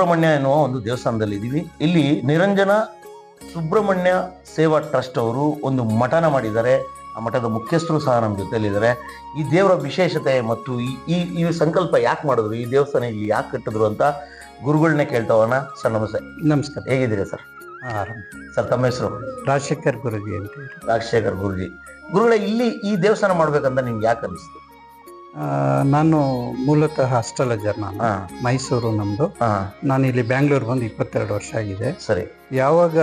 ಸುಬ್ರಹ್ಮಣ್ಯ ಎನ್ನುವ ಒಂದು ದೇವಸ್ಥಾನದಲ್ಲಿ ಇದ್ದೀವಿ ಇಲ್ಲಿ ನಿರಂಜನ ಸುಬ್ರಹ್ಮಣ್ಯ ಸೇವಾ ಟ್ರಸ್ಟ್ ಅವರು ಒಂದು ಮಠನ ಮಾಡಿದ್ದಾರೆ. ಆ ಮಠದ ಮುಖ್ಯಸ್ಥರು ಸಹ ನಮ್ಮ ಜೊತೆಯಲ್ಲಿದ್ದಾರೆ. ಈ ದೇವರ ವಿಶೇಷತೆ ಮತ್ತು ಈ ಈ ಸಂಕಲ್ಪ ಯಾಕೆ ಮಾಡಿದ್ರು? ಈ ದೇವಸ್ಥಾನ ಇಲ್ಲಿ ಯಾಕೆ ಕಟ್ಟಿದ್ರು ಅಂತ ಗುರುಗಳನ್ನೇ ಕೇಳ್ತಾ ಹೋಗೋಣ ಸರ್ ನಮಸ್ತೆ. ನಮಸ್ಕಾರ. ಹೇಗಿದ್ದೀರಾ ಸರ್. ಸರ್ ತಮ್ಮ ಹೆಸರು? ರಾಜಶೇಖರ್ ಗುರುಜಿ ಅಂತ. ರಾಜಶೇಖರ್ ಗುರುಜಿ. ಗುರುಗಳೇ ಇಲ್ಲಿ ಈ ದೇವಸ್ಥಾನ ಮಾಡ್ಬೇಕಂತ ನಿಮ್ಗೆ ಯಾಕೆ ಅನಿಸ್ತು? ಆ, ನಾನು ಮೂಲತಃ ಅಸ್ಟ್ರಾಲಜರ್ ನಾನು. ಹಾ. ಮೈಸೂರು ನಮ್ಮದು ಹಾ. ನಾನು ಇಲ್ಲಿ ಬ್ಯಾಂಗ್ಳೂರ್ ಬಂದು ಇಪ್ಪತ್ತೆರಡು ವರ್ಷ ಆಗಿದೆ. ಸರಿ. ಯಾವಾಗ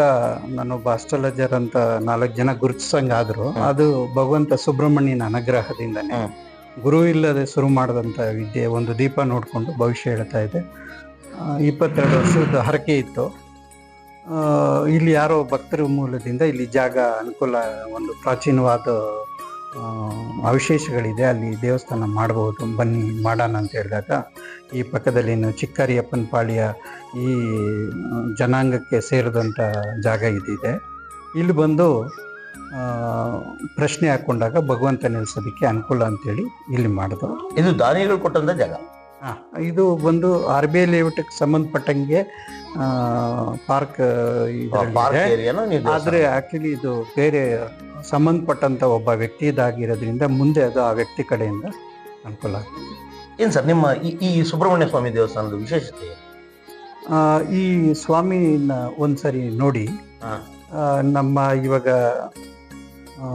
ನಾನೊಬ್ಬ ಅಸ್ಟ್ರಾಲಜರ್ ಅಂತ ನಾಲ್ಕು ಜನ ಗುರುತಿಸಂಗಾದ್ರು ಅದು ಭಗವಂತ ಸುಬ್ರಹ್ಮಣ್ಯನ ಅನುಗ್ರಹದಿಂದನೇ. ಹ್ಮ್. ಗುರು ಇಲ್ಲದೆ ಶುರು ಮಾಡಿದಂಥ ವಿದ್ಯೆ ಒಂದು ದೀಪ ನೋಡಿಕೊಂಡು ಭವಿಷ್ಯ ಹೇಳ್ತಾ ಇದೆ. ಆ, ಇಪ್ಪತ್ತೆರಡು ವರ್ಷದ ಹರಕೆ ಇತ್ತು. ಆ, ಇಲ್ಲಿ ಯಾರೋ ಭಕ್ತರ ಮೂಲದಿಂದ ಇಲ್ಲಿ ಜಾಗ ಅನುಕೂಲ ಒಂದು ಪ್ರಾಚೀನವಾದ ಅವಶೇಷಗಳಿದೆ. ಅಲ್ಲಿ ದೇವಸ್ಥಾನ ಮಾಡಬಹುದು ಬನ್ನಿ ಮಾಡೋಣ ಅಂತ ಹೇಳಿದಾಗ ಈ ಪಕ್ಕದಲ್ಲಿನ ಚಿಕ್ಕರಿಯಪ್ಪನ ಪಾಳ್ಯ ಈ ಜನಾಂಗಕ್ಕೆ ಸೇರಿದಂಥ ಜಾಗ ಇದಿದೆ. ಇಲ್ಲಿ ಬಂದು ಪ್ರಶ್ನೆ ಹಾಕ್ಕೊಂಡಾಗ ಭಗವಂತ ನೆಲೆಸೋದಕ್ಕೆ ಅನುಕೂಲ ಅಂತೇಳಿ ಇಲ್ಲಿ ಮಾಡಿದ್ರು. ಇದು ದಾನಿಗಳು ಕೊಟ್ಟಂಥ ಜಾಗ? ಹಾಂ ಇದು ಬಂದು ಆರ್ ಬಿ ಐ ಲೇಔಟ್ಗೆ ಸಂಬಂಧಪಟ್ಟಂಗೆ ಪಾರ್ಕ್ ಆದರೆ ಆ್ಯಕ್ಚುಲಿ ನೀವು ಆದ್ರೆ ಆಕ್ಚುಲಿ ಇದು ಬೇರೆ ಸಂಬಂಧಪಟ್ಟಂತ ಒಬ್ಬ ವ್ಯಕ್ತಿಯದಾಗಿರೋದ್ರಿಂದ ಮುಂದೆ ಅದು ಆ ವ್ಯಕ್ತಿ ಕಡೆಯಿಂದ ಅನುಕೂಲ ಆಗ್ತದೆ ಏನು ಸರ್ ನಿಮ್ಮ ಈ ಈ ಸುಬ್ರಹ್ಮಣ್ಯ ಸ್ವಾಮಿ ದೇವಸ್ಥಾನದ ವಿಶೇಷತೆ ಆ, ಈ ಸ್ವಾಮಿನ ಒಂದ್ಸರಿ ನೋಡಿ ಹಾ. ಆ, ನಮ್ಮ ಇವಾಗ ಆ,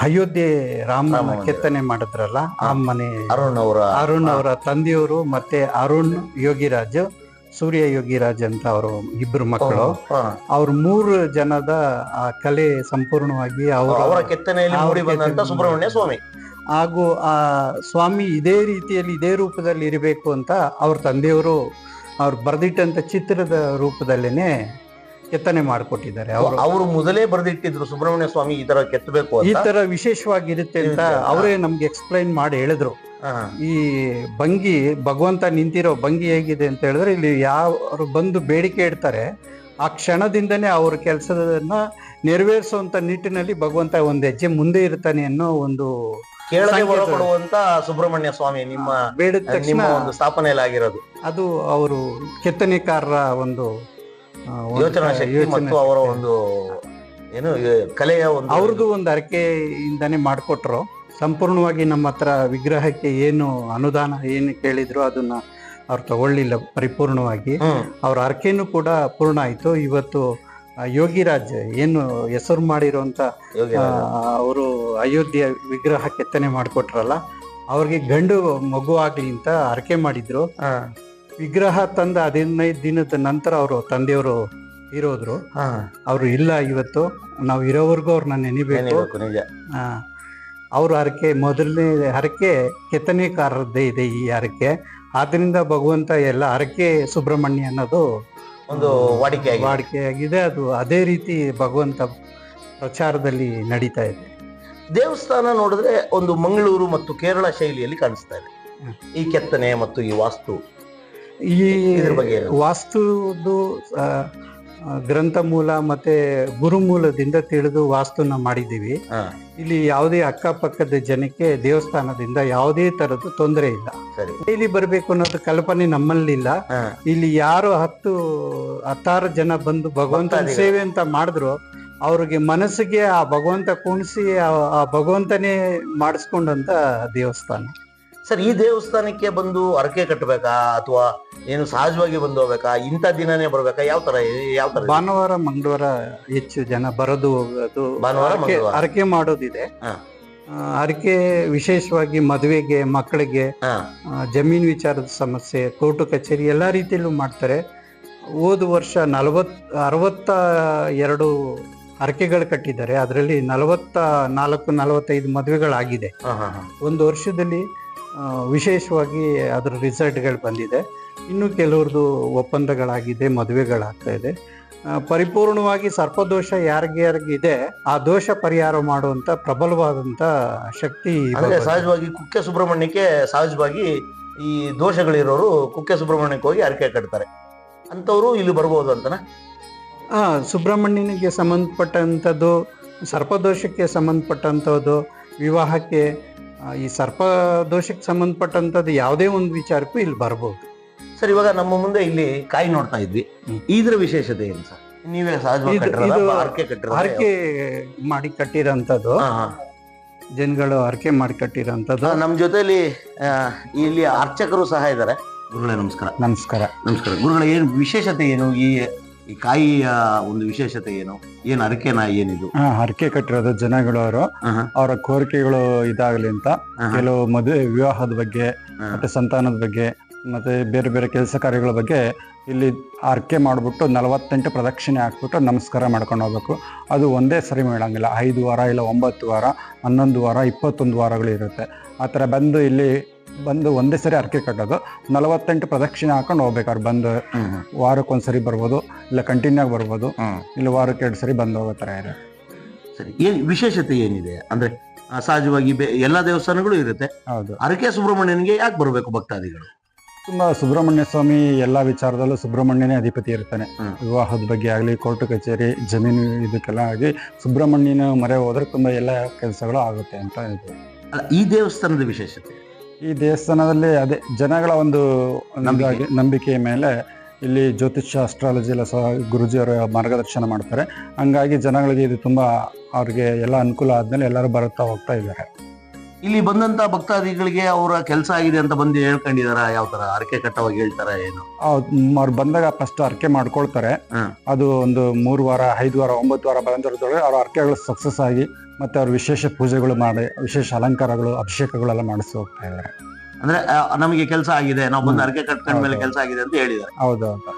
ಅಯೋಧ್ಯೆ ರಾಮನ ರಾಮ ಕೆತ್ತನೆ ಮಾಡಿದ್ರಲ್ಲ ಆ ಮನೆ ಅರುಣ್ ಅವರ ಅರುಣ್ ಅವರ ತಂದೆಯವರು ಮತ್ತೆ ಅರುಣ್ ಯೋಗಿರಾಜ್ ಸೂರ್ಯ ಯೋಗಿರಾಜ್ ಅಂತ ಅವರು ಇಬ್ರು ಮಕ್ಕಳು. ಅವ್ರ ಮೂರು ಜನದ ಆ ಕಲೆ ಸಂಪೂರ್ಣವಾಗಿ ಅವರ ಕೆತ್ತನೆಯಲ್ಲಿ ಮೂಡಿ ಬಂದಂತ ಸುಬ್ರಹ್ಮಣ್ಯ ಸ್ವಾಮಿ ಹಾಗೂ ಆ ಸ್ವಾಮಿ ಇದೇ ರೀತಿಯಲ್ಲಿ ಇದೇ ರೂಪದಲ್ಲಿ ಇರಬೇಕು ಅಂತ ಅವ್ರ ತಂದೆಯವರು ಅವ್ರು ಬರೆದಿಟ್ಟಂತ ಚಿತ್ರದ ರೂಪದಲ್ಲೇನೆ ಕೆತ್ತನೆ ಮಾಡಿಕೊಟ್ಟಿದ್ದಾರೆ. ಅವರು ಅವರು ಮೊದಲೇ ಬರೆದಿಟ್ಟಿದ್ರು ಸುಬ್ರಹ್ಮಣ್ಯ ಸ್ವಾಮಿ ಈ ತರ ಕೆತ್ತಬೇಕು ಈ ತರ ವಿಶೇಷವಾಗಿರುತ್ತೆ ಅಂತ. ಅವರೇ ನಮ್ಗೆ ಎಕ್ಸ್ಪ್ಲೈನ್ ಮಾಡಿ ಹೇಳಿದ್ರು. ಈ ಭಂಗಿ ಭಗವಂತ ನಿಂತಿರೋ ಭಂಗಿ ಹೇಗಿದೆ ಅಂತ ಹೇಳಿದ್ರೆ ಇಲ್ಲಿ ಯಾರು ಬಂದು ಬೇಡಿಕೆ ಇಡ್ತಾರೆ ಆ ಕ್ಷಣದಿಂದನೇ ಅವ್ರ ಕೆಲಸದನ್ನ ನೆರವೇರಿಸುವಂತ ನಿಟ್ಟಿನಲ್ಲಿ ಭಗವಂತ ಒಂದು ಹೆಜ್ಜೆ ಮುಂದೆ ಇರ್ತಾನೆ ಅನ್ನೋ ಒಂದು ಕೇಳದೆ ಸುಬ್ರಹ್ಮಣ್ಯ ಸ್ವಾಮಿ ನಿಮ್ಮ ಬೇಡ ತಕ್ಷಣ ನಿಮ್ಮ ಒಂದು ಸ್ಥಾಪನೆಯಲ್ಲಿ ಆಗಿರೋದು ಅದು ಅವರು ಕೆತ್ತನೆಕಾರರ ಒಂದು ಯೋಚನಾ ಶಕ್ತಿ ಮತ್ತು ಅವರ ಒಂದು ಏನು ಕಲೆಯ ಒಂದು ಅವ್ರದ್ದು ಒಂದು ಅರಕೆಯಿಂದಾನೆ ಮಾಡಿಕೊಟ್ರು. ಸಂಪೂರ್ಣವಾಗಿ ನಮ್ಮ ಹತ್ರ ವಿಗ್ರಹಕ್ಕೆ ಏನು ಅನುದಾನ ಏನು ಕೇಳಿದ್ರು ಅದನ್ನ ಅವ್ರು ತಗೊಳ್ಳಿಲ್ಲ ಪರಿಪೂರ್ಣವಾಗಿ. ಅವ್ರ ಅರ್ಕೆನೂ ಕೂಡ ಪೂರ್ಣ ಆಯ್ತು. ಇವತ್ತು ಯೋಗಿರಾಜ್ ಏನು ಹೆಸರು ಮಾಡಿರುವಂತ ಅವರು ಅಯೋಧ್ಯೆ ವಿಗ್ರಹ ಕೆತ್ತನೆ ಮಾಡಿಕೊಟ್ರಲ್ಲ ಅವ್ರಿಗೆ ಗಂಡು ಮಗು ಆಗ್ಲಿ ಅಂತ ಅರಕೆ ಮಾಡಿದ್ರು. ವಿಗ್ರಹ ತಂದ ಹದಿನೈದು ದಿನದ ನಂತರ ಅವರು ತಂದೆಯವರು ಇರೋದ್ರು. ಹಾ. ಅವರು ಇಲ್ಲ ಇವತ್ತು. ನಾವು ಇರೋವರೆಗೂ ಅವ್ರನ್ನ ನೆನಿಬೇಕು. ಆ, ಅವ್ರ ಹರಕೆ ಮೊದಲನೇ ಹರಕೆ ಕೆತ್ತನೆಕಾರರದ್ದೇ ಇದೆ ಈ ಹರಕೆ. ಆದ್ರಿಂದ ಭಗವಂತ ಎಲ್ಲ ಹರಕೆ ಸುಬ್ರಹ್ಮಣ್ಯ ಅನ್ನೋದು ಒಂದು ವಾಡಿಕೆ ಆಗಿದೆ ವಾಡಿಕೆಯಾಗಿದೆ. ಅದು ಅದೇ ರೀತಿ ಭಗವಂತ ಪ್ರಚಾರದಲ್ಲಿ ನಡೀತಾ ಇದೆ. ದೇವಸ್ಥಾನ ನೋಡಿದ್ರೆ ಒಂದು ಮಂಗಳೂರು ಮತ್ತು ಕೇರಳ ಶೈಲಿಯಲ್ಲಿ ಕಾಣಿಸ್ತಾ ಇದೆ. ಈ ಕೆತ್ತನೆ ಮತ್ತು ಈ ವಾಸ್ತು ಈ ಇದ್ರ ಬಗ್ಗೆ? ವಾಸ್ತುದು ಗ್ರಂಥ ಮೂಲ ಮತ್ತೆ ಗುರು ಮೂಲದಿಂದ ತಿಳಿದು ವಾಸ್ತುನ ಮಾಡಿದ್ದೀವಿ. ಇಲ್ಲಿ ಯಾವುದೇ ಅಕ್ಕಪಕ್ಕದ ಜನಕ್ಕೆ ದೇವಸ್ಥಾನದಿಂದ ಯಾವುದೇ ತರದ ತೊಂದರೆ ಇಲ್ಲ. ಡೈಲಿ ಬರಬೇಕು ಅನ್ನೋದು ಕಲ್ಪನೆ ನಮ್ಮಲ್ಲಿಲ್ಲ. ಇಲ್ಲಿ ಯಾರು ಹತ್ತು ಹತ್ತಾರು ಜನ ಬಂದು ಭಗವಂತನ ಸೇವೆ ಅಂತ ಮಾಡಿದ್ರು ಅವ್ರಿಗೆ ಮನಸ್ಸಿಗೆ ಆ ಭಗವಂತ ಕುಣಿಸಿ ಆ ಭಗವಂತನೇ ಮಾಡಿಸ್ಕೊಂಡಂತ ದೇವಸ್ಥಾನ. ಸರ್ ಈ ದೇವಸ್ಥಾನಕ್ಕೆ ಬಂದು ಅರಕೆ ಕಟ್ಟಬೇಕಾ ಅಥವಾ ಏನು ಸಹಜವಾಗಿ ಬಂದು ಹೋಗ್ಬೇಕಾ? ಇಂಥ ದಿನನೇ ಬರ್ಬೇಕಾ? ಯಾವ ತರ ಯಾವ ತರ? ಭಾನುವಾರ ಮಂಗಳವಾರ ಹೆಚ್ಚು ಜನ ಬರೋದು ಹೋಗೋದು. ಭಾನುವಾರ, ಮಂಗಳವಾರ. ಹರಕೆ ಮಾಡೋದಿದೆ. ಹಾ. ಆ, ಹರಕೆ ವಿಶೇಷವಾಗಿ ಮದುವೆಗೆ ಮಕ್ಕಳಿಗೆ ಹಾ. ಆ, ಜಮೀನು ವಿಚಾರದ ಸಮಸ್ಯೆ ಕೋರ್ಟು ಕಚೇರಿ ಎಲ್ಲ ರೀತಿಯಲ್ಲೂ ಮಾಡ್ತಾರೆ. ಹೋದ ವರ್ಷ ನಲವತ್ ಅರವತ್ತ ಎರಡು ಹರಕೆಗಳು ಕಟ್ಟಿದ್ದಾರೆ. ಅದರಲ್ಲಿ ನಲವತ್ತ ನಾಲ್ಕು ನಲವತ್ತೈದು ಮದುವೆಗಳಾಗಿದೆ. ಹಾ ಹಾ ಹಾ. ಒಂದು ವರ್ಷದಲ್ಲಿ ವಿಶೇಷವಾಗಿ ಅದರ ರಿಸಲ್ಟ್ಗಳು ಬಂದಿದೆ. ಇನ್ನು ಕೆಲವ್ರದ್ದು ಒಪ್ಪಂದಗಳಾಗಿದೆ ಮದುವೆಗಳಾಗ್ತಾ ಇದೆ. ಪರಿಪೂರ್ಣವಾಗಿ ಸರ್ಪದೋಷ ಯಾರಿಗೆ ಯಾರಿಗಿದೆ ಆ ದೋಷ ಪರಿಹಾರ ಮಾಡುವಂತ ಪ್ರಬಲವಾದಂತ ಶಕ್ತಿ ಸಹಜವಾಗಿ ಕುಕ್ಕೆ ಸುಬ್ರಹ್ಮಣ್ಯಕ್ಕೆ ಸಹಜವಾಗಿ ಈ ದೋಷಗಳಿರೋರು ಕುಕ್ಕೆ ಸುಬ್ರಹ್ಮಣ್ಯಕ್ಕೆ ಹೋಗಿ ಅರಕೆ ಕಟ್ತಾರೆ. ಅಂತವರು ಇಲ್ಲಿ ಬರ್ಬೋದು ಅಂತನ? ಆ ಸುಬ್ರಹ್ಮಣ್ಯನಿಗೆ ಸಂಬಂಧಪಟ್ಟಂಥದ್ದು ಸರ್ಪದೋಷಕ್ಕೆ ಸಂಬಂಧಪಟ್ಟಂಥದ್ದು ವಿವಾಹಕ್ಕೆ ಆ, ಸರ್ಪ ದೋಷಕ್ಕೆ ಸಂಬಂಧಪಟ್ಟಂಥದ್ದು ಯಾವುದೇ ಒಂದು ವಿಚಾರಕ್ಕೂ ಇಲ್ಲಿ ಬರ್ಬೋದು. ಸರ್ ಇವಾಗ ನಮ್ಮ ಮುಂದೆ ಇಲ್ಲಿ ಕಾಯಿ ನೋಡ್ತಾ ಇದ್ವಿ. ಇದ್ರ ವಿಶೇಷತೆ ಏನು ಸರ್? ನೀವೇ ಹರಕೆ ಮಾಡಿ ಕಟ್ಟಿರೋಂಥದ್ದು. ಜನಗಳು ಹರಕೆ ಮಾಡಿ ಕಟ್ಟಿರೋಂಥದ್ದು. ನಮ್ಮ ಜೊತೆಯಲ್ಲಿ ಜೊತೆಲಿ ಇಲ್ಲಿ ಅರ್ಚಕರು ಸಹ ಇದ್ದಾರೆ. ಗುರುಗಳೇ ನಮಸ್ಕಾರ. ನಮಸ್ಕಾರ. ನಮಸ್ಕಾರ. ಗುರುಗಳ ಏನು ವಿಶೇಷತೆ ಏನು ಈ ಈ ಕಾಯಿಯ ಒಂದು ವಿಶೇಷತೆ ಏನು? ಏನು ಹರಕೆನ ಏನಿದು? ಹಾ ಹರಕೆ ಕಟ್ಟಿರೋದು ಜನಗಳು ಅವರು. ಅವರ ಕೋರಿಕೆಗಳು ಇದಾಗಲಿ ಅಂತ. ಕೆಲವು ಮದುವೆ ವಿವಾಹದ ಬಗ್ಗೆ ಮತ್ತೆ ಸಂತಾನದ ಬಗ್ಗೆ ಮತ್ತೆ ಬೇರೆ ಬೇರೆ ಕೆಲಸ ಕಾರ್ಯಗಳ ಬಗ್ಗೆ ಇಲ್ಲಿ ಹರಕೆ ಮಾಡಿಬಿಟ್ಟು ನಲವತ್ತೆಂಟು ಪ್ರದಕ್ಷಿಣೆ ಹಾಕ್ಬಿಟ್ಟು ನಮಸ್ಕಾರ ಮಾಡ್ಕೊಂಡು ಹೋಗ್ಬೇಕು. ಅದು ಒಂದೇ ಸರಿ ಮಾಡಂಗಿಲ್ಲ ಐದು ವಾರ ಇಲ್ಲ ಒಂಬತ್ತು ವಾರ ಹನ್ನೊಂದು ವಾರ ಇಪ್ಪತ್ತೊಂದು ವಾರಗಳು ಇರುತ್ತೆ. ಆ ಥರ ಬಂದು ಇಲ್ಲಿ ಬಂದು ಒಂದೇ ಸರಿ ಹರಕೆ ಕಟ್ಟೋದು ನಲವತ್ತೆಂಟು ಪ್ರದಕ್ಷಿಣೆ ಹಾಕೊಂಡು ಹೋಗ್ಬೇಕಾದ್ರೆ ಬಂದು ವಾರಕ್ಕೆ ಒಂದು ವಾರಕ್ಕೊಂದ್ಸರಿ ಬರ್ಬೋದು ಇಲ್ಲ ಕಂಟಿನ್ಯೂ ಆಗಿ ಬರ್ಬೋದು. ಇಲ್ಲ ವಾರಕ್ಕೆ ಎರಡು ಸರಿ ಬಂದು ಹೋಗೋ ಥರ ಇದೆ. ಸರಿ ಏನು ವಿಶೇಷತೆ ಏನಿದೆ? ಅಂದ್ರೆ ಸಹಜವಾಗಿ ಎಲ್ಲ ಎಲ್ಲಾ ದೇವಸ್ಥಾನಗಳು ಇರುತ್ತೆ. ಹೌದು. ಅರಕೆ ಸುಬ್ರಹ್ಮಣ್ಯನಿಗೆ ಯಾಕೆ ಬರಬೇಕು ಭಕ್ತಾದಿಗಳು? ತುಂಬಾ ಸುಬ್ರಹ್ಮಣ್ಯ ಸ್ವಾಮಿ ಎಲ್ಲಾ ವಿಚಾರದಲ್ಲೂ ಸುಬ್ರಹ್ಮಣ್ಯನೇ ಅಧಿಪತಿ ಇರ್ತಾನೆ. ವಿವಾಹದ ಬಗ್ಗೆ ಆಗಲಿ ಕೋರ್ಟ್ ಕಚೇರಿ ಜಮೀನು ಇದಕ್ಕೆಲ್ಲ ಆಗಿ ಸುಬ್ರಹ್ಮಣ್ಯನ ಮರೆ ಹೋದ್ರೆ ತುಂಬ ಎಲ್ಲ ಕೆಲಸಗಳು ಆಗುತ್ತೆ ಅಂತ ಇದೆ ಈ ದೇವಸ್ಥಾನದ ವಿಶೇಷತೆ? ಈ ದೇವಸ್ಥಾನದಲ್ಲಿ ಅದೇ ಜನಗಳ ಒಂದು ನಂಬಿಕೆ. ನಂಬಿಕೆಯ ಮೇಲೆ ಇಲ್ಲಿ ಜ್ಯೋತಿಷ್ಯ ಅಸ್ಟ್ರಾಲಜಿ ಎಲ್ಲ ಸಹ ಗುರುಜಿಯವರು ಮಾರ್ಗದರ್ಶನ ಮಾಡ್ತಾರೆ. ಹಂಗಾಗಿ ಜನಗಳಿಗೆ ಇದು ತುಂಬ ಅವ್ರಿಗೆ ಎಲ್ಲ ಅನುಕೂಲ ಆದ್ಮೇಲೆ ಎಲ್ಲರೂ ಬರುತ್ತಾ ಹೋಗ್ತಾ ಇದ್ದಾರೆ. ಇಲ್ಲಿ ಬಂದಂತ ಭಕ್ತಾದಿಗಳಿಗೆ ಅವರ ಕೆಲಸ ಆಗಿದೆ ಅಂತ ಬಂದು ಹೇಳ್ಕೊಂಡಿದಾರ? ಯಾವ ತರ ಅರಕೆ ಕಟ್ಟವಾಗಿ ಹೇಳ್ತಾರ ಏನು? ಅವ್ರು ಬಂದಾಗ ಫಸ್ಟ್ ಅರಕೆ ಮಾಡ್ಕೊಳ್ತಾರೆ. ಅದು ಒಂದು ಮೂರು ವಾರ ಐದು ವಾರ ಒಂಬತ್ತು ವಾರ ಬಂದಿರೋದ್ರೊಳಗೆ ಅವ್ರ ಅರಕೆಗಳು ಸಕ್ಸಸ್ ಆಗಿ ಮತ್ತೆ ಅವ್ರ ವಿಶೇಷ ಪೂಜೆಗಳು ಮಾಡಿ ವಿಶೇಷ ಅಲಂಕಾರಗಳು ಅಭಿಷೇಕಗಳೆಲ್ಲ ಮಾಡಿಸಿ ಹೋಗ್ತಾ ಇದ್ದಾರೆ. ಅಂದ್ರೆ ಆ, ನಮಗೆ ಕೆಲಸ ಆಗಿದೆ ನಾವು ಬಂದು ಅರ್ಕೆ ಅರಕೆ ಕಟ್ಕೊಂಡ ಮೇಲೆ ಕೆಲಸ ಆಗಿದೆ ಅಂತ ಹೇಳಿದ್ದಾರೆ. ಹೌದು ಹೌದು.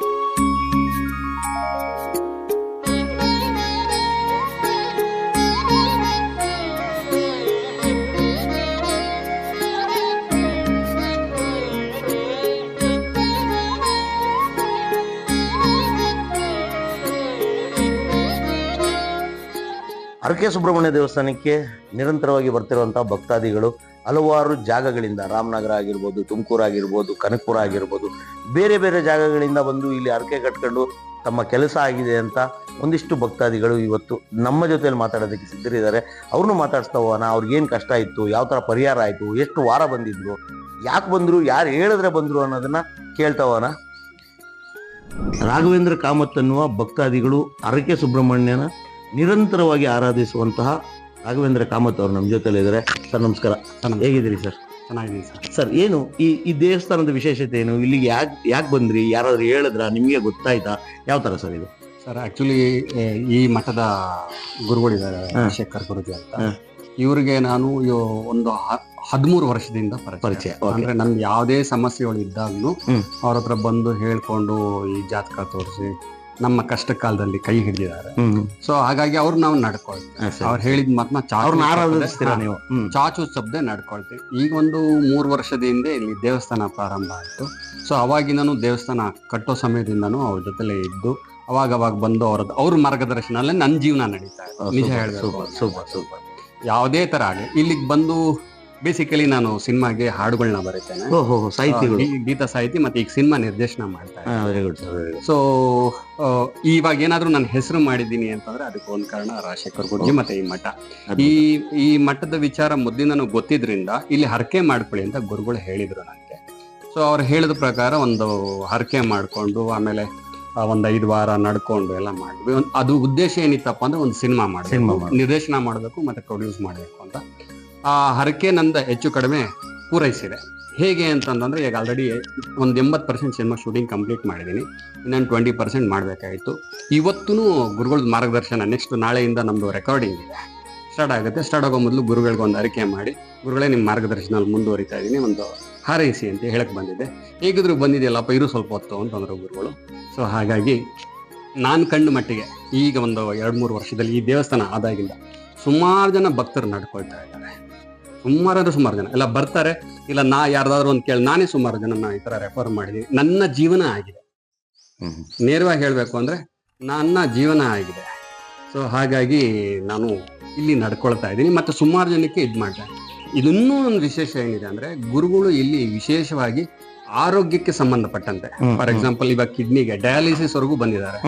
ಅರಕೆ ಸುಬ್ರಹ್ಮಣ್ಯ ದೇವಸ್ಥಾನಕ್ಕೆ ನಿರಂತರವಾಗಿ ಬರ್ತಿರುವಂತಹ ಭಕ್ತಾದಿಗಳು ಹಲವಾರು ಜಾಗಗಳಿಂದ ರಾಮನಗರ ಆಗಿರ್ಬೋದು, ತುಮಕೂರು ಆಗಿರ್ಬೋದು, ಕನಕಪುರ ಆಗಿರ್ಬೋದು, ಬೇರೆ ಬೇರೆ ಜಾಗಗಳಿಂದ ಬಂದು ಇಲ್ಲಿ ಅರಕೆ ಕಟ್ಕೊಂಡು ತಮ್ಮ ಕೆಲಸ ಆಗಿದೆ ಅಂತ ಒಂದಿಷ್ಟು ಭಕ್ತಾದಿಗಳು ಇವತ್ತು ನಮ್ಮ ಜೊತೆಯಲ್ಲಿ ಮಾತಾಡೋದಕ್ಕೆ ಸಿದ್ಧರಿದ್ದಾರೆ. ಅವ್ರನ್ನೂ ಮಾತಾಡ್ಸ್ತಾವ ಹೋಗೋಣ, ಅವ್ರಿಗೆ ಏನು ಕಷ್ಟ ಇತ್ತು ಯಾವ ಥರ ಪರಿಹಾರ ಆಯಿತು, ಎಷ್ಟು ವಾರ ಬಂದಿದ್ರು, ಯಾಕೆ ಬಂದರು, ಯಾರು ಹೇಳಿದ್ರೆ ಬಂದರು ಅನ್ನೋದನ್ನು ಕೇಳ್ತಾ ರಾಘವೇಂದ್ರ ಕಾಮತ್ ಅನ್ನುವ ಭಕ್ತಾದಿಗಳು ಅರಕೆ ಸುಬ್ರಹ್ಮಣ್ಯನ ನಿರಂತರವಾಗಿ ಆರಾಧಿಸುವಂತಹ ರಾಘವೇಂದ್ರ ಕಾಮತ್ ಅವರು ನಮ್ಮ ಜೊತೆಲಿ ಇದ್ದಾರೆ. ಸರ್ ನಮಸ್ಕಾರ. ಹೇಗಿದ್ದೀರಿ ಸರ್? ಚೆನ್ನಾಗಿದ್ದೀನಿ ಸರ್. ಸರ್ ಏನು ಈ ಈ ದೇವಸ್ಥಾನದ ವಿಶೇಷತೆ ಏನು? ಇಲ್ಲಿಗೆ ಯಾಕೆ ಯಾಕೆ ಬಂದ್ರಿ? ಯಾರಾದ್ರೂ ಹೇಳಿದ್ರ? ನಿಮಗೆ ಗೊತ್ತಾಯ್ತಾ? ಯಾವ ಥರ ಸರ್ ಇದು? ಸರ್ ಆಕ್ಚುಲಿ ಈ ಮಠದ ಗುರುಗಳಿದ್ದಾರೆ. ಶೇಖರ್ ಗುರುಜಿ ಅಂತ. ಇವರಿಗೆ ನಾನು ಒಂದು ಹದಿಮೂರು ವರ್ಷದಿಂದ ಪರಿಚಯ. ಅಂದ್ರೆ ನಮ್ಗೆ ಯಾವುದೇ ಸಮಸ್ಯೆಗಳು ಇದ್ದಾಗ್ಲೂ. ಅವ್ರ ಹತ್ರ ಬಂದು ಹೇಳ್ಕೊಂಡು ಈ ಜಾತಕ ತೋರಿಸಿ ನಮ್ಮ ಕಷ್ಟ ಕಾಲದಲ್ಲಿ ಕೈ ಹಿಡಿದಿದ್ದಾರೆ. ಸೊ ಹಾಗಾಗಿ ಅವ್ರು ನಾವು ನಡ್ಕೊಳ್ತೀವಿ. ಅವ್ರು ಹೇಳಿದ ಮಾತನ್ನ ಅವ್ರನ್ನ ಚಾಚು ನೀವು? ಚಾಚು ಶಬ್ದ ನಡ್ಕೊಳ್ತೀವಿ. ಈಗ ಒಂದು ಮೂರು ವರ್ಷದ ಹಿಂದೆ ಇಲ್ಲಿ ದೇವಸ್ಥಾನ ಪ್ರಾರಂಭ ಆಯ್ತು. ಸೊ ಅವಾಗಿನೂ ದೇವಸ್ಥಾನ ಕಟ್ಟೋ ಸಮಯದಿಂದನೂ ಅವ್ರ ಜೊತೆಲೆ ಇದ್ದು ಅವಾಗ ಅವಾಗ ಬಂದು ಅವ್ರ ಅವ್ರ ಮಾರ್ಗದರ್ಶನಲ್ಲೇ ನನ್ನ ಜೀವನ ನಡೀತಾ ಇದೆ. ನಿಜ ಹೇಳ್ಬೇಕು ಸೂಪರ್ ಸೂಪರ್ ಸೂಪರ್. ಯಾವುದೇ ತರ ಆಗಲಿ ಇಲ್ಲಿಗೆ ಬಂದು ಬೇಸಿಕಲಿ ನಾನು ಸಿನಿಮಾಗೆ ಹಾಡುಗಳನ್ನ ಬರೀತೇನೆ. ಓಹೋ ಸಾಹಿತಿಗಳು. ಗೀತ ಸಾಹಿತಿ ಮತ್ತೆ ಈಗ ಸಿನಿಮಾ ನಿರ್ದೇಶನ ಮಾಡ್ತಾ ವೆರಿ ಗುಡ್ ಸರ್ ಸೊ ಇವಾಗ ಏನಾದ್ರೂ ನಾನು ಹೆಸರು ಮಾಡಿದ್ದೀನಿ ಅಂತಂದ್ರೆ ಅದಕ್ಕೆ ಒಂದ್ ಕಾರಣ ರಾಜಶೇಖರ್ ಗುಡ್ಜಿ ಮತ್ತೆ ಈ ಮಠ. ಈ ಈ ಮಠದ ವಿಚಾರ ಮೊದಲಿಂದನೂ ಗೊತ್ತಿದ್ರಿಂದ ಇಲ್ಲಿ ಹರಕೆ ಮಾಡ್ಕೊಳ್ಳಿ ಅಂತ ಗುರುಗಳು ಹೇಳಿದ್ರು ನನಗೆ ಸೊ ಅವ್ರು ಹೇಳಿದ ಪ್ರಕಾರ ಒಂದು ಹರಕೆ ಮಾಡ್ಕೊಂಡು ಆಮೇಲೆ ಒಂದು ಐದು ವಾರ ನಡ್ಕೊಂಡು ಎಲ್ಲ ಮಾಡಿದ್ವಿ ಅದು ಉದ್ದೇಶ ಏನಿತ್ತಪ್ಪ ಅಂದ್ರೆ ಒಂದು ಸಿನಿಮಾ ಮಾಡಿ. ನಿರ್ದೇಶನ ಮಾಡಬೇಕು ಮತ್ತೆ ಪ್ರೊಡ್ಯೂಸ್ ಮಾಡಬೇಕು ಅಂತ. ಆ ಹರಕೆ ನಂದ ಹೆಚ್ಚು ಕಡಿಮೆ ಪೂರೈಸಿದೆ. ಹೇಗೆ ಅಂತಂದ್ರೆ ಈಗ ಆಲ್ರೆಡಿ ಒಂದು ಎಂಬತ್ತು ಪರ್ಸೆಂಟ್ ಸಿನಿಮಾ ಶೂಟಿಂಗ್ ಕಂಪ್ಲೀಟ್ ಮಾಡಿದ್ದೀನಿ. ಇನ್ನೊಂದು ಟ್ವೆಂಟಿ ಪರ್ಸೆಂಟ್ ಮಾಡಬೇಕಾಗಿತ್ತು ಇವತ್ತೂ ಗುರುಗಳ ಮಾರ್ಗದರ್ಶನ ನೆಕ್ಸ್ಟ್ ನಾಳೆಯಿಂದ ನಮ್ಮದು ರೆಕಾರ್ಡಿಂಗ್ ಇದೆ. ಸ್ಟಾರ್ಟ್ ಆಗುತ್ತೆ. ಸ್ಟಾರ್ಟ್ ಆಗೋ ಮೊದಲು ಗುರುಗಳಿಗೆ ಒಂದು ಅರಿಕೆ ಮಾಡಿ, ಗುರುಗಳೇ ನಿಮ್ಮ ಮಾರ್ಗದರ್ಶನದಲ್ಲಿ ಮುಂದುವರಿತಾ ಇದ್ದೀನಿ ಒಂದು ಹಾರೈಸಿ ಅಂತ ಹೇಳಕ್ಕೆ ಬಂದಿದ್ದೆ. ಹೇಗಿದ್ರು ಬಂದಿದೆಯಲ್ಲಪ್ಪ, ಇರು ಸ್ವಲ್ಪ ಹೊತ್ತು ಅಂತಂದ್ರು ಗುರುಗಳು. ಸೊ ಹಾಗಾಗಿ ನಾನು ಕಂಡು ಮಟ್ಟಿಗೆ ಈಗ ಒಂದು ಎರಡು ಮೂರು ವರ್ಷದಲ್ಲಿ ಈ ದೇವಸ್ಥಾನ ಆದಾಗಿಂದ ಸುಮಾರು ಜನ ಭಕ್ತರು ನಡ್ಕೊಳ್ತಾ ಇದ್ದಾರೆ. ಸುಮಾರು ಅಂದ್ರೆ ಸುಮಾರು ಜನ. ಎಲ್ಲ ಬರ್ತಾರೆ. ಇಲ್ಲ ನಾ ಯಾರ್ದಾದ್ರು ಒಂದ್ ಕೇಳಿ ನಾನೇ ಸುಮಾರು ಜನ ಈ ತರ ರೆಫರ್ ಮಾಡಿದೀನಿ. ನನ್ನ ಜೀವನ ಆಗಿದೆ. ನೇರವಾಗಿ ಹೇಳಬೇಕು ಅಂದ್ರೆ ನನ್ನ ಜೀವನ ಆಗಿದೆ. ಸೊ ಹಾಗಾಗಿ ನಾನು ಇಲ್ಲಿ ನಡ್ಕೊಳ್ತಾ ಇದ್ದೀನಿ. ಮತ್ತೆ ಸುಮಾರು ಜನಕ್ಕೆ ಇದು ಮಾಡ್ತಾ. ಇದನ್ನೂ ಒಂದು ವಿಶೇಷ ಏನಿದೆ ಅಂದ್ರೆ ಗುರುಗಳು ಇಲ್ಲಿ ವಿಶೇಷವಾಗಿ ಆರೋಗ್ಯಕ್ಕೆ ಸಂಬಂಧಪಟ್ಟಂತೆ. ಫಾರ್. ಎಕ್ಸಾಂಪಲ್ ಇವಾಗ ಕಿಡ್ನಿಗೆ ಡಯಾಲಿಸಿಸ್ ವರೆಗೂ ಬಂದಿದ್ದಾರೆ.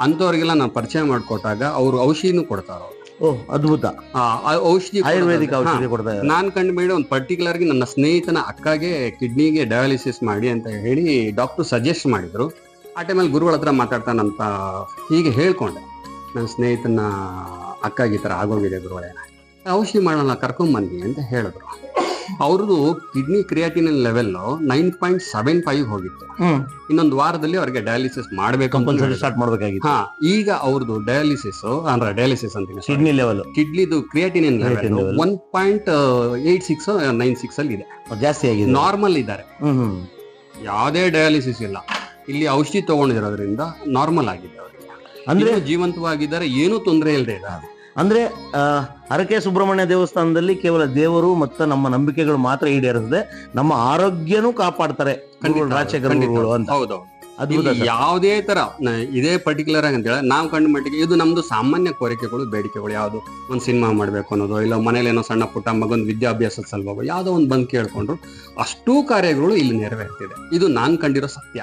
ಅಂತವರಿಗೆಲ್ಲ ಅಂತವ್ರಿಗೆಲ್ಲ ನಾನು ಪರಿಚಯ ಮಾಡ್ಕೊಟ್ಟಾಗ ಅವ್ರು ಔಷಧಿನೂ ಕೊಡ್ತಾರ ಓ ಅದ್ಭುತ. ಆ, ಆ ಔಷಧಿ ಆಯುರ್ವೇದಿಕ್ ಕೊಡೋದಾದ್ರೆ- ಔಷಧಿ ಕೊಡ್ತಾ ಇದ್ದಾರೆ. ನಾನ್ ಕಂಡು ಒಂದು ಪರ್ಟಿಕ್ಯುಲರ್ಗೆ ನನ್ನ ಸ್ನೇಹಿತನ ಅಕ್ಕಗೆ ಕಿಡ್ನಿಗೆ ಡಯಾಲಿಸಿಸ್ ಮಾಡಿ ಅಂತ ಹೇಳಿ ಡಾಕ್ಟರ್ ಸಜೆಸ್ಟ್ ಮಾಡಿದ್ರು. ಆ ಟೈಮಲ್ಲಿ ಗುರುಗಳ ಹತ್ರ ಮಾತಾಡ್ತಾನಂತ ಹೀಗೆ ಹೇಳ್ಕೊಂಡೆ. ನನ್ನ ಸ್ನೇಹಿತನ ಅಕ್ಕಗೆ ಈ ತರ ಆಗೋಗಿದೆ ಗುರುಗಳೇ. ಔಷಧಿ ಮಾಡೋಣ ಕರ್ಕೊಂಡ್ ಬನ್ನಿ ಅಂತ ಹೇಳಿದ್ರು. ಅವ್ರದ್ದು kidney creatinine level nine point seven five ಹೋಗಿತ್ತು. ಇನ್ನೊಂದು ವಾರದಲ್ಲಿ ಅವ್ರಿಗೆ ಡಯಾಲಿಸಿಸ್ ಮಾಡಬೇಕು ಸ್ಟಾರ್ಟ್ ಮಾಡ್ಬೇಕಾಗಿತ್ತು. ಹಾ ಈಗ ಅವ್ರದ್ದು ಡಯಾಲಿಸಿಸ್ ಅಂದ್ರೆ ಡಯಾಲಿಸಿಸ್ ಅಂತ. Kidney level ಕಿಡ್ನಿದು creatinine Creatinine level level. One point eight six nine six ಅಲ್ಲಿ ಇದೆ. ಜಾಸ್ತಿ ಆಗಿದೆ. ನಾರ್ಮಲ್ ಇದ್ದಾರೆ. ಯಾವುದೇ ಡಯಾಲಿಸಿಸ್ ಇಲ್ಲ. ಇಲ್ಲಿ ಔಷಧಿ ತಗೊಂಡಿರೋದ್ರಿಂದ ನಾರ್ಮಲ್ ಆಗಿದೆ ಅವರಿಗೆ. ಅಂದ್ರೆ ಅಂದ್ರೆ ಜೀವಂತವಾಗಿದ್ದಾರೆ ಏನೂ ತೊಂದರೆ ಇಲ್ಲದೆ ಇದೆ ಅಂದ್ರೆ ಹರಕೆ ಸುಬ್ರಹ್ಮಣ್ಯ ದೇವಸ್ಥಾನದಲ್ಲಿ ಕೇವಲ ದೇವರು ಮತ್ತು ನಮ್ಮ ನಂಬಿಕೆಗಳು ಮಾತ್ರ ಈಡೇರಿಸದೆ ನಮ್ಮ ಆರೋಗ್ಯನೂ ಕಾಪಾಡ್ತಾರೆ ರಾಜಶೇಖರ ಅಂತ. ಹೌದು ಯಾವುದೇ ತರ ಇದೇ ಪರ್ಟಿಕ್ಯುಲರ್ ಆಗಿ ಅಂತೇಳಿ ನಾವು ಕಂಡ ಮಟ್ಟಿಗೆ ಇದು ನಮ್ದು ಸಾಮಾನ್ಯ ಕೋರಿಕೆಗಳು ಬೇಡಿಕೆಗಳು. ಯಾವುದು ಒಂದು ಸಿನಿಮಾ ಮಾಡ್ಬೇಕು ಅನ್ನೋದು ಇಲ್ಲ ಮನೇಲಿ ಏನೋ ಸಣ್ಣ ಪುಟ್ಟ ಮಗೊಂದು ವಿದ್ಯಾಭ್ಯಾಸದ ಸಲುವಾಗಿ ಯಾವುದೋ ಒಂದು ಬಂದು ಕೇಳ್ಕೊಂಡ್ರು ಅಷ್ಟೂ ಕಾರ್ಯಗಳು ಇಲ್ಲಿ ನೆರವೇರ್ತಿದೆ. ಇದು ನಾನು ಕಂಡಿರೋ ಸತ್ಯ.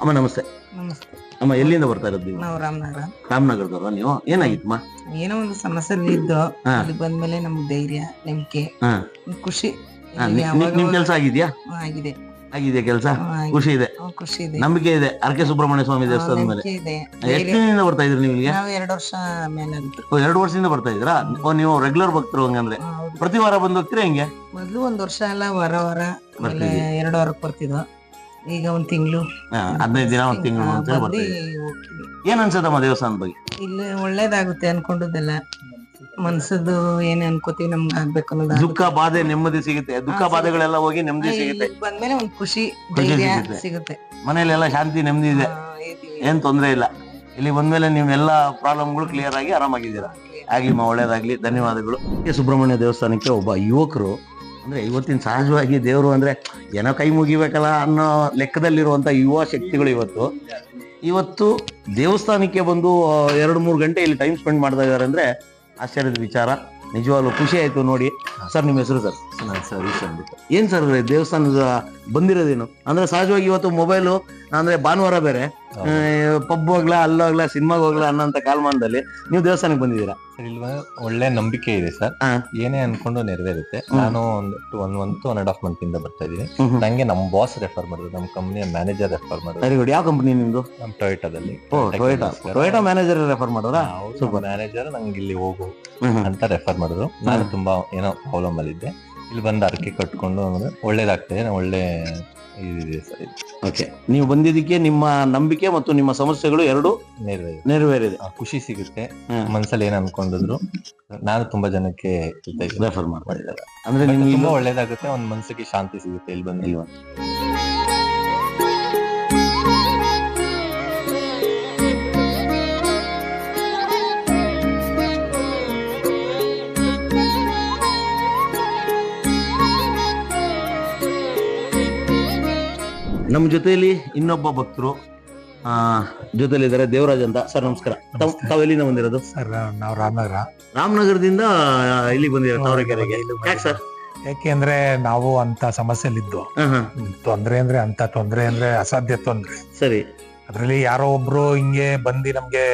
ಅಮ್ಮ ನಮಸ್ತೆ. ನಮಸ್ತೆ. ಅಮ್ಮ ಎಲ್ಲಿಂದ ಬರ್ತಾ ಇರೋದು ನೀವು? ನಾವು ರಾಮನಗರ. ರಾಮನಗರದವ್ರ ನೀವು? ಏನಾಗಿತ್ತಮ್ಮ ಏನೋ ಒಂದು ಸಮಸ್ಯೆ ಇದ್ದು ಹಾ. ಇಲ್ಲಿ ಬಂದ್ಮೇಲೆ ನಮ್ ಧೈರ್ಯ ನಂಬಿಕೆ ಹಾ. ಒಂದ್ ಖುಷಿ. ಹಾ, ಇಲ್ಲಿ ನಿ- ಯಾವಾಗ ನಿಮ್ ಕೆಲ್ಸ ಆಗಿದ್ಯಾ? ಹಾ, ಆಗಿದೆ. ಆಗಿದೆ ಕೆಲಸ? ಹಾ, ಆಗಿದೆ. ಖುಷಿ ಇದೆ. ಖುಷಿ ಇದೆ. ನಂಬಿಕೆ ಇದೆ. ಹರಕೆ ಸುಬ್ರಹ್ಮಣ್ಯ ಸ್ವಾಮಿ ಹಾ, ದೇವಸ್ಥಾನದ ಮೇಲೆ. ನಂಬಿಕೆ ಇದೆ. ಎಷ್ಟು ಧೈರ್ಯ. ದಿನದಿಂದ ಬರ್ತಾ ಇದ್ರಿ ನೀವು ಇಲ್ಲಿಗೆ? ನಾವು ಎರಡು ವರ್ಷ ಮೇಲೆ ಓ, ಎರಡು ವರ್ಷದಿಂದ ಬರ್ತಾ ಇದ್ರ ಓ ನೀವು ರೆಗ್ಯುಲರ್ ಭಕ್ತರು ಹಂಗಂದ್ರೆ. ಹೌದು. ಪ್ರತಿ ವಾರ ಬಂದು ಹೋಗ್ತೀರಾ ಹೆಂಗೆ? ಮೊದ್ಲು ಒಂದ್ ವರ್ಷ ಎಲ್ಲ ವಾರ ವಾರ ಆಮೇಲೆ ಬರ್ತಿದ್ವಿ. ಎರಡು ವಾರಕ್ಕೆ ಬರ್ತಿದ್ವು. ಈಗ ಒಂದ್ ತಿಂಗಳು. ಹದಿನೈದು ದಿನ ಒಂದ್ ತಿಂಗಳು ಅಂತ ಏನ್ ಅನ್ಸತ್ತಮ್ಮ ದೇವಸ್ಥಾನ ಬಗ್ಗೆ? ಇಲ್ಲಿ ಒಳ್ಳೇದಾಗುತ್ತೆ ಅನ್ಕೊಂಡದೆಲ್ಲ ಮನ್ಸದ್ದು ಏನ್ ಅನ್ಕೋತೀವಿ ನಮ್ಗೆ ಆಗ್ಬೇಕು ಅನ್ನೋದು ದುಃಖ ಬಾಧೆ ನೆಮ್ಮದಿ ಸಿಗುತ್ತೆ. ದುಃಖ ಬಾಧೆಗಳೆಲ್ಲ ಹೋಗಿ ನೆಮ್ಮದಿ ಇಲ್ಲಿ ಸಿಗುತ್ತೆ. ಬಂದ್ಮೇಲೆ ಒಂದ್ ಖುಷಿ ಖುಷಿ ಧೈರ್ಯ ಸಿಗುತ್ತೆ. ಸಿಗುತ್ತೆ. ಮನೇಲೆಲ್ಲ ಶಾಂತಿ ನೆಮ್ಮದಿ ಇದೆ. ಏನ್ ತೊಂದ್ರೆ ಇಲ್ಲ. ಇಲ್ಲಿ ಬಂದ್ಮೇಲೆ ನೀವೆಲ್ಲ ಪ್ರಾಬ್ಲಮ್ಗಳು ಕ್ಲಿಯರ್ ಆಗಿ ಆರಾಮಾಗಿದ್ದೀರಾ. ಆಗ್ಲಿ ಮಾ ಒಳ್ಳೇದಾಗ್ಲಿ. ಧನ್ಯವಾದಗಳು. ಕೆ. ಸುಬ್ರಹ್ಮಣ್ಯ ದೇವಸ್ಥಾನಕ್ಕೆ ಒಬ್ಬ ಯುವಕರು ಅಂದ್ರೆ ಇವತ್ತಿನ ಸಹಜವಾಗಿ ದೇವರು ಅಂದ್ರೆ ಏನೋ ಕೈ ಮುಗಿಬೇಕಲ್ಲ ಅನ್ನೋ ಲೆಕ್ಕದಲ್ಲಿರುವಂಥ ಯುವ ಶಕ್ತಿಗಳು ಇವತ್ತು. ಇವತ್ತು ದೇವಸ್ಥಾನಕ್ಕೆ ಬಂದು ಎರಡು ಮೂರು ಗಂಟೆ ಇಲ್ಲಿ ಟೈಮ್ ಸ್ಪೆಂಡ್ ಮಾಡ್ತಾ ಇದ್ದಾರೆ ಅಂದ್ರೆ ಆಶ್ಚರ್ಯದ ವಿಚಾರ. ನಿಜವಾಗ್ಲೂ ಖುಷಿ ಆಯ್ತು ನೋಡಿ. ಸರ್ ನಿಮ್ಮ ಹೆಸರು ಸರ್? ನಾನು ಸರ್ ಏನು ಸರ್ ದೇವಸ್ಥಾನದ ಬಂದಿರೋದೇನು? ಅಂದ್ರೆ ಸಹಜವಾಗಿ ಇವತ್ತು ಮೊಬೈಲು ಅಂದ್ರೆ ಭಾನುವಾರ ಬೇರೆ. ಪಬ್ ಹೋಗ್ಲಾ ಅಲ್ಲೋಗ್ಲಾ ಸಿನಿಮಾಗ್ ಹೋಗ್ಲಾ ಅನ್ನೋಂತ ಕಾಲಮಾನದಲ್ಲಿ ನೀವು ದೇವಸ್ಥಾನಕ್ಕೆ ಬಂದಿದ್ದೀರಾ? ಸರ್ ಇಲ್ಲಿ ಒಳ್ಳೆ ನಂಬಿಕೆ ಇದೆ ಸರ್. ಏನೇ ಅನ್ಕೊಂಡು ನೆರವೇರುತ್ತೆ. ನಾನು ಒಂದು one one two one and half month ಇಂದ ಬರ್ತಾ ಇದ್ದೀನಿ. ಹ್ಮ್. ನಂಗೆ ನಮ್ಮ ಬಾಸ್ ರೆಫರ್ ಮಾಡಿದ್ರು ನಮ್ಮ ಕಂಪ್ನಿಯ ಮ್ಯಾನೇಜರ್ ರೆಫರ್ ಮಾಡಿದ್ರು. ವೆರಿ ಗುಡ್ ಯಾವ ಕಂಪನಿ ನಿಮ್ದು? ನಮ್ ಟೊಯೋಟಾದಲ್ಲಿ ಟೊಯೋಟಾ ಮ್ಯಾನೇಜರ್ ರೆಫರ್ ಮಾಡೋರಾ ಸೂಪರ್ ಮ್ಯಾನೇಜರ್ ನಂಗೆ ಇಲ್ಲಿ ಹೋಗು. ಅಂತ ರೆಫರ್ ಮಾಡಿದ್ರು. ನಾನು ತುಂಬಾ ಏನೋ ಪ್ರಾಬ್ಲಮ್ ಅಲ್ಲಿ ಇದ್ದೆ. ಇಲ್ಲಿ ಬಂದು ಅರಕೆ ಕಟ್ಕೊಂಡು ಒಳ್ಳೇದಾಗ್ತದೆ ಒಳ್ಳೆ ಓಕೆ ನೀವು ಬಂದಿದ್ದಕ್ಕೆ ನಿಮ್ಮ ನಂಬಿಕೆ ಮತ್ತು ನಿಮ್ಮ ಸಮಸ್ಯೆಗಳು ಎರಡು ನೆರವೇರಿದೆ. ನೆರವೇರಿದೆ. ಖುಷಿ ಸಿಗುತ್ತೆ. ಮನಸ್ಸಲ್ಲಿ ಮನ್ಸಲ್ಲಿ ಏನ್ ಅನ್ಕೊಂಡಿದ್ರು ನಾನು ತುಂಬಾ ಜನಕ್ಕೆ ರೆಫರ್ ಮಾಡ್ಕೊಂಡಿದ್ದಾರೆ ಅಂದ್ರೆ ನಿಮ್ಗೆ ತುಂಬಾ ಒಳ್ಳೇದಾಗುತ್ತೆ ಒಂದ್ ಮನ್ಸಿಗೆ ಶಾಂತಿ ಸಿಗುತ್ತೆ ಇಲ್ಲಿ ಬಂದು. ನಮ್ಮ ಜೊತೆಯಲ್ಲಿ ಇನ್ನೊಬ್ಬ ಭಕ್ತರು ಆ ಜೊತೆಲಿದ್ದಾರೆ ದೇವರಾಜ್ ಅಂತ. ಸರ್ ನಮಸ್ಕಾರ. ತಾವ್ ತಾವ್ ಎಲ್ಲಿಂದ ಬಂದಿರೋದು? ಸರ್ ನಾವು ರಾಮನಗರ. ರಾಮನಗರದಿಂದ ಇಲ್ಲಿ ಬಂದಿರೋ ತಾವರೆಕೆರೆಗೆ ಇಲ್ಲಿ ಯಾಕೆ ಸರ್? ಯಾಕೆಂದ್ರೆ ನಾವು ಅಂತ ಸಮಸ್ಯೆಲಿದ್ದು ಹಾ ಹಾ. ತೊಂದ್ರೆ ಅಂದ್ರೆ ಅಂತ ತೊಂದ್ರೆ ಅಂದ್ರೆ ಅಸಾಧ್ಯ ತೊಂದ್ರೆ. ಸರಿ. ಅದ್ರಲ್ಲಿ ಯಾರೋ ಒಬ್ರು ಹಿಂಗೆ ಬಂದಿ ನಮ್ಗೆ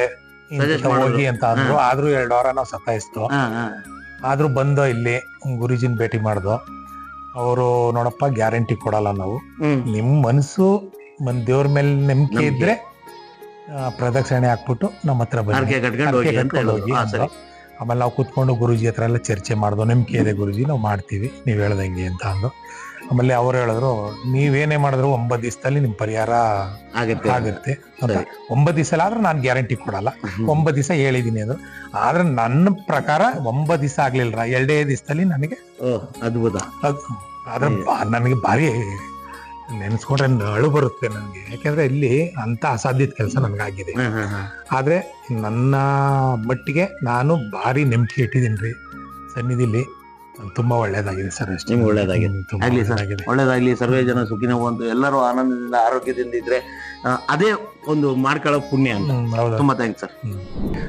Suggest. ಹೋಗಿ ಅಂತ ಅಂದ್ರು. ಆದ್ರೂ ಎರಡ್ ವಾರ ನಾವು ಸತಾಯಿಸ್ತು. ಹಾ ಹಾ. ಆದ್ರೂ ಬಂದು ಇಲ್ಲಿ ಗುರುಜಿನ ಭೇಟಿ ಮಾಡ್ದು. ಅವರು ನೋಡಪ್ಪ ಗ್ಯಾರಂಟಿ ಕೊಡಲ್ಲ ನಾವು. ನಿಮ್ ಮನಸ್ಸು ಒಂದ್ ದೇವ್ರ ಮೇಲೆ ನಂಬಿಕೆ. ಇದ್ರೆ ಪ್ರದಕ್ಷಿಣೆ ಹಾಕ್ಬಿಟ್ಟು ನಮ್ಮ ಹತ್ರ ಬರ್ತೀವಿ ಹೋಗಿ ಆಮೇಲೆ ನಾವು ಕುತ್ಕೊಂಡು ಗುರುಜಿ ಹತ್ರ ಎಲ್ಲ ಚರ್ಚೆ ಮಾಡ್ದು ನಂಬಿಕೆ ಇದೆ ಗುರುಜಿ ನಾವು ಮಾಡ್ತೀವಿ ನೀವ್ ಹೇಳ್ದಂಗೆ ಅಂತ ಅಂದು. ಆಮೇಲೆ ಅವ್ರು ಹೇಳಿದ್ರು ನೀವೇನೇ ಮಾಡಿದ್ರು ಒಂಬತ್ತು ದಿವಸದಲ್ಲಿ ನಿಮ್ ಪರಿಹಾರ ಆಗುತ್ತೆ. ಆಗುತ್ತೆ ಅಂತ. ಒಂಬತ್ತು ದಿವಸ ಆದ್ರೆ ನಾನು ಗ್ಯಾರಂಟಿ ಕೊಡಲ್ಲ. ಒಂಬತ್ತು ದಿವಸ ಹೇಳಿದೀನಿ ಅದು. ಆದ್ರೆ ನನ್ನ ಪ್ರಕಾರ ಒಂಬತ್ತು ದಿವಸ ಆಗ್ಲಿಲ್ಲ ಎರಡೇ ದಿವಸದಲ್ಲಿ ನನಗೆ ಅದ್ಭುತ. ಅದ್- ಆದ್ರೆ ನನಗೆ ಭಾರಿ ನೆನ್ಸ್ಕೊಂಡ್ರೆ ನಳು ಬರುತ್ತೆ ನನಗೆ. ಯಾಕೆಂದ್ರೆ ಇಲ್ಲಿ ಅಂತ ಅಸಾಧ್ಯದ ಕೆಲಸ ನನಗಾಗಿದೆ. ಆದ್ರೆ ನನ್ನ ಮಟ್ಟಿಗೆ ನಾನು ಭಾರಿ ನಂಬಿಕೆ ಇಟ್ಟಿದ್ದೀನಿ ರೀ ಸನ್ನಿಧಿಲಿ. ತುಂಬಾ ಒಳ್ಳೇದಾಗಿದೆ ಸರ್ ಅಷ್ಟೇ. ನಿಮ್ಗೆ ಒಳ್ಳೇದಾಗಿದೆ. ತುಂಬಾ ಆಗ್ಲಿ ಸರ್ ಆಗಿದೆ ಒಳ್ಳೇದಾಗ್ಲಿ. ಸರ್ವೇ ಜನ ಸುಖಿನವಂತು ಎಲ್ಲರೂ ಆನಂದದಿಂದ ಆರೋಗ್ಯದಿಂದ ಇದ್ರೆ ಆ, ಅದೇ ಒಂದು ಮಾಡ್ಕೊಳ್ಳೋ ಪುಣ್ಯ ಅಂತ. ಹ್ಮ್, ಹೌದು. ತುಂಬಾ ಥ್ಯಾಂಕ್ಸ್ ಸರ್. ಹ್ಮ್.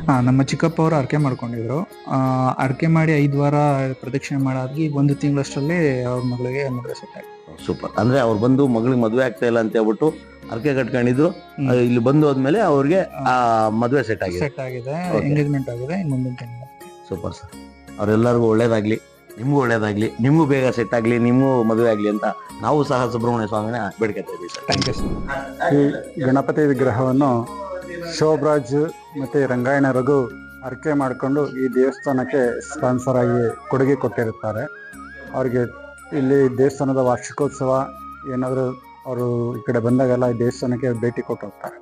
ಹಾ ನಮ್ಮ ಚಿಕ್ಕಪ್ಪ ಅವರು ಅರ್ಕೆ ಮಾಡ್ಕೊಂಡಿದ್ರು. ಆ, ಅರ್ಕೆ ಮಾಡಿ ಐದು ವಾರ ಪ್ರದಕ್ಷಿಣೆ ಮಾಡಾಗಿ ಒಂದು ತಿಂಗಳಷ್ಟರಲ್ಲಿ ಅವ್ರ ಮಗಳಿಗೆ ಮದುವೆ ಸೆಟ್ ಆಯ್ತು. ಸೂಪರ್ ಅಂದ್ರೆ ಅವ್ರು ಬಂದು ಮಗಳಿಗೆ ಮದುವೆ ಆಗ್ತಾ ಇಲ್ಲ ಅಂತ ಹೇಳ್ಬಿಟ್ಟು ಅರ್ಕೆ ಕಟ್ಕೊಂಡಿದ್ರು. ಹ್ಮ್. ಇಲ್ಲಿ ಬಂದು ಹೋದ್ಮೇಲೆ ಅವ್ರಿಗೆ ಆ ಮದುವೆ ಸೆಟ್ ಆಗಿದೆ. ಸೆಟ್ ಆಗಿದೆ Okay. ಎಂಗೇಜ್ಮೆಂಟ್ ಆಗಿದೆ ಇನ್ನು ಮುಂದಿನ ತಿಂಗಳು ಸೂಪರ್ ಸರ್ ಅವರೆಲ್ಲರಿಗೂ ಒಳ್ಳೇದಾಗ್ಲಿ. ನಿಮ್ಗೂ ಒಳ್ಳೇದಾಗ್ಲಿ ನಿಮಗೂ ಬೇಗ ಸೆಟ್ ಆಗಲಿ ನಿಮಗೂ ಮದುವೆ ಆಗಲಿ ಅಂತ ನಾವು ಸಹ ಸುಬ್ರಹ್ಮಣ್ಯ ಸ್ವಾಮಿನ ಬೇಡ್ಕೊತಾ ಇದ್ದೀವಿ ಸರ್. ಥ್ಯಾಂಕ್ ಯು ಸರ್ ಈ ಗಣಪತಿ ವಿಗ್ರಹವನ್ನು ಶೋಭರಾಜ್ ಮತ್ತೆ ರಂಗಾಯಣ ರಘು ಅರ್ಕೆ ಮಾಡಿಕೊಂಡು ಈ ದೇವಸ್ಥಾನಕ್ಕೆ ಸ್ಪಾನ್ಸರ್ ಆಗಿ ಕೊಡುಗೆ ಕೊಟ್ಟಿರುತ್ತಾರೆ. ಅವ್ರಿಗೆ ಇಲ್ಲಿ ದೇವಸ್ಥಾನದ ವಾರ್ಷಿಕೋತ್ಸವ ಏನಾದರೂ ಅವರು ಈ ಕಡೆ ಬಂದಾಗೆಲ್ಲ ಈ ದೇವಸ್ಥಾನಕ್ಕೆ ಭೇಟಿ ಕೊಟ್ಟು ಹೋಗ್ತಾರೆ.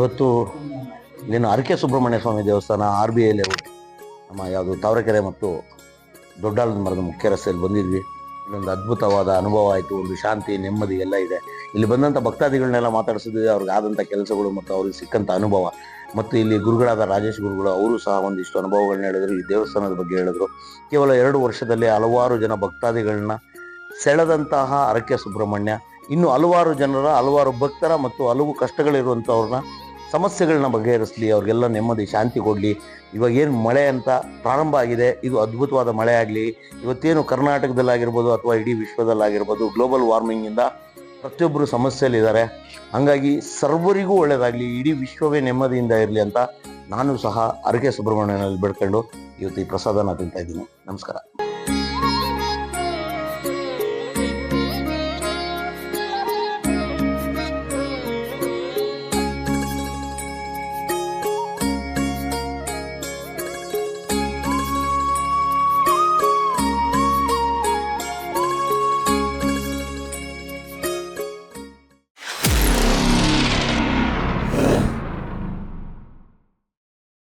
ಇವತ್ತು ಇಲ್ಲಿನ ಅರಕೆ ಸುಬ್ರಹ್ಮಣ್ಯ ಸ್ವಾಮಿ ದೇವಸ್ಥಾನ ಆರ್ ಬಿ ಐ ನಮ್ಮ ಯಾವುದು ತಾವರೆಕೆರೆ ಮತ್ತು ದೊಡ್ಡಾಳದ ಮರದ ಮುಖ್ಯ ರಸ್ತೆಯಲ್ಲಿ ಬಂದಿದ್ವಿ. ಇಲ್ಲೊಂದು ಅದ್ಭುತವಾದ ಅನುಭವ ಆಯಿತು, ಒಂದು ಶಾಂತಿ, ನೆಮ್ಮದಿ ಎಲ್ಲ ಇದೆ. ಇಲ್ಲಿ ಬಂದಂಥ ಭಕ್ತಾದಿಗಳನ್ನೆಲ್ಲ ಮಾತಾಡಿಸಿದ್ವಿ, ಅವ್ರಿಗೆ ಆದಂಥ ಕೆಲಸಗಳು ಮತ್ತು ಅವ್ರಿಗೆ ಸಿಕ್ಕಂಥ ಅನುಭವ. ಮತ್ತು ಇಲ್ಲಿ ಗುರುಗಳಾದ ರಾಜೇಶ್ ಗುರುಗಳು, ಅವರು ಸಹ ಒಂದಿಷ್ಟು ಅನುಭವಗಳನ್ನ ಹೇಳಿದ್ರು, ಈ ದೇವಸ್ಥಾನದ ಬಗ್ಗೆ ಹೇಳಿದ್ರು. ಕೇವಲ ಎರಡು ವರ್ಷದಲ್ಲಿ ಹಲವಾರು ಜನ ಭಕ್ತಾದಿಗಳನ್ನ ಸೆಳೆದಂತಹ ಅರಕೆ ಸುಬ್ರಹ್ಮಣ್ಯ. ಇನ್ನು ಹಲವಾರು ಜನರ, ಹಲವಾರು ಭಕ್ತರ ಮತ್ತು ಹಲವು ಕಷ್ಟಗಳಿರುವಂಥವ್ರನ್ನ ಸಮಸ್ಯೆಗಳನ್ನ ಬಗೆಹರಿಸಲಿ, ಅವ್ರಿಗೆಲ್ಲ ನೆಮ್ಮದಿ, ಶಾಂತಿ ಕೊಡಲಿ. ಇವಾಗ ಏನು ಮಳೆ ಅಂತ ಪ್ರಾರಂಭ ಆಗಿದೆ, ಇದು ಅದ್ಭುತವಾದ ಮಳೆ ಆಗಲಿ. ಇವತ್ತೇನು ಕರ್ನಾಟಕದಲ್ಲಾಗಿರ್ಬೋದು ಅಥವಾ ಇಡೀ ವಿಶ್ವದಲ್ಲಾಗಿರ್ಬೋದು ಗ್ಲೋಬಲ್ ವಾರ್ಮಿಂಗಿಂದ ಪ್ರತಿಯೊಬ್ಬರು ಸಮಸ್ಯೆಯಲ್ಲಿದ್ದಾರೆ. ಹಾಗಾಗಿ ಸರ್ವರಿಗೂ ಒಳ್ಳೆಯದಾಗಲಿ ಇಡೀ ವಿಶ್ವವೇ ನೆಮ್ಮದಿಯಿಂದ ಇರಲಿ ಅಂತ ನಾನು ಸಹ ಅರಕೆ ಸುಬ್ರಹ್ಮಣ್ಯನಲ್ಲಿ ಬೆಳ್ಕೊಂಡು ಇವತ್ತು ಈ ಪ್ರಸಾದನ ತಿಂತಾ ಇದ್ದೀನಿ. ನಮಸ್ಕಾರ.